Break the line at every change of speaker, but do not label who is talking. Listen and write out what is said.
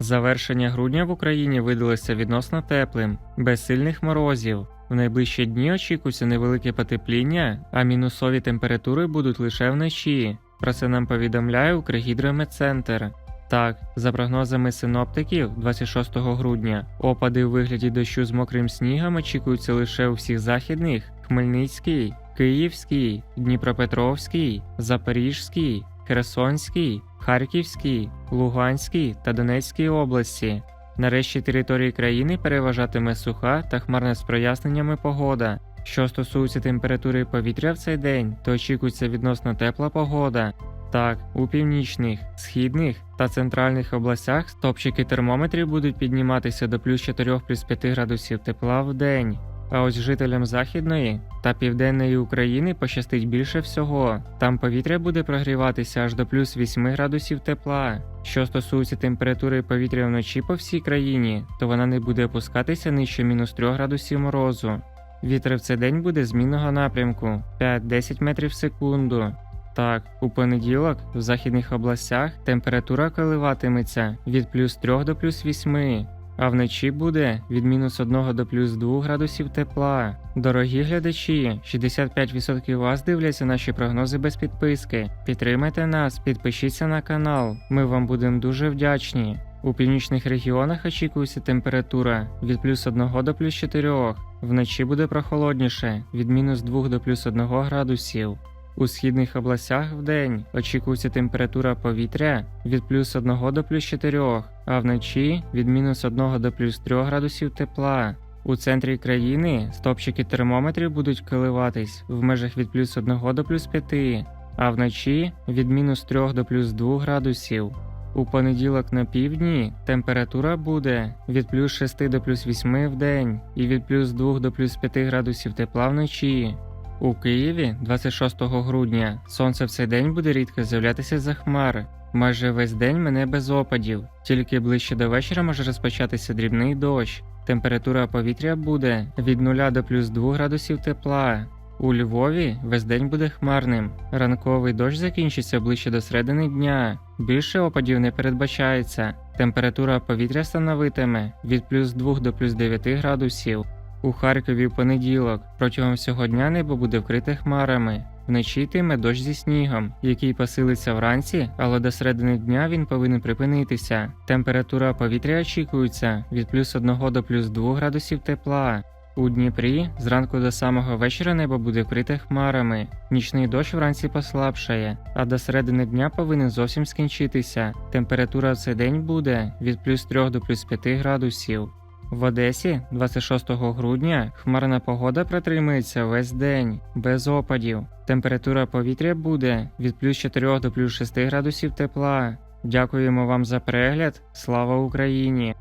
Завершення грудня в Україні видалося відносно теплим, без сильних морозів. В найближчі дні очікується невелике потепління, а мінусові температури будуть лише вночі. Про це нам повідомляє Укргідрометцентр. Так, за прогнозами синоптиків, 26 грудня опади у вигляді дощу з мокрим снігом очікуються лише у всіх західних: Хмельницький, Київський, Дніпропетровський, Запорізький, Херсонський, Харківський, Луганський та Донецькій області. Нарешті території країни переважатиме суха та хмарна з проясненнями погода. Що стосується температури повітря в цей день, то очікується відносно тепла погода. Так, у північних, східних та центральних областях стопчики термометрів будуть підніматися до плюс 4 плюс 5 градусів тепла в день. А ось жителям західної та південної України пощастить більше всього. Там повітря буде прогріватися аж до плюс 8 градусів тепла. Що стосується температури повітря вночі по всій країні, то вона не буде опускатися нижче мінус 3 градусів морозу. Вітер в цей день буде змінного напрямку 5-10 метрів в секунду. Так, у понеділок в західних областях температура коливатиметься від плюс 3 до плюс 8, а вночі буде від мінус 1 до плюс 2 градусів тепла. Дорогі глядачі, 65% вас дивляться наші прогнози без підписки. Підтримайте нас, підпишіться на канал. Ми вам будемо дуже вдячні. У північних регіонах очікується температура від плюс 1 до плюс 4. Вночі буде прохолодніше від мінус 2 до плюс 1 градусів. У східних областях вдень очікується температура повітря від плюс 1 до плюс 4, а вночі від мінус 1 до плюс 3 градусів тепла. У центрі країни стопчики термометрів будуть коливатись в межах від плюс 1 до плюс 5, а вночі від мінус 3 до плюс 2 градусів. У понеділок на півдні температура буде від плюс 6 до плюс 8 в день і від плюс 2 до плюс 5 градусів тепла вночі. У Києві 26 грудня сонце в цей день буде рідко з'являтися за хмар. Майже весь день мене без опадів, тільки ближче до вечора може розпочатися дрібний дощ. Температура повітря буде від 0 до плюс 2 градусів тепла. У Львові весь день буде хмарним. Ранковий дощ закінчиться ближче до середини дня. Більше опадів не передбачається. Температура повітря становитиме від плюс 2 до плюс 9 градусів. У Харкові в понеділок протягом всього дня небо буде вкрите хмарами. Вночі йтиме дощ зі снігом, який посилиться вранці, але до середини дня він повинен припинитися. Температура повітря очікується від плюс 1 до плюс 2 градусів тепла. У Дніпрі зранку до самого вечора небо буде вкрите хмарами. Нічний дощ вранці послабшає, а до середини дня повинен зовсім скінчитися. Температура в цей день буде від плюс 3 до плюс 5 градусів. В Одесі 26 грудня хмарна погода протримається весь день, без опадів. Температура повітря буде від плюс 4 до плюс 6 градусів тепла. Дякуємо вам за перегляд. Слава Україні!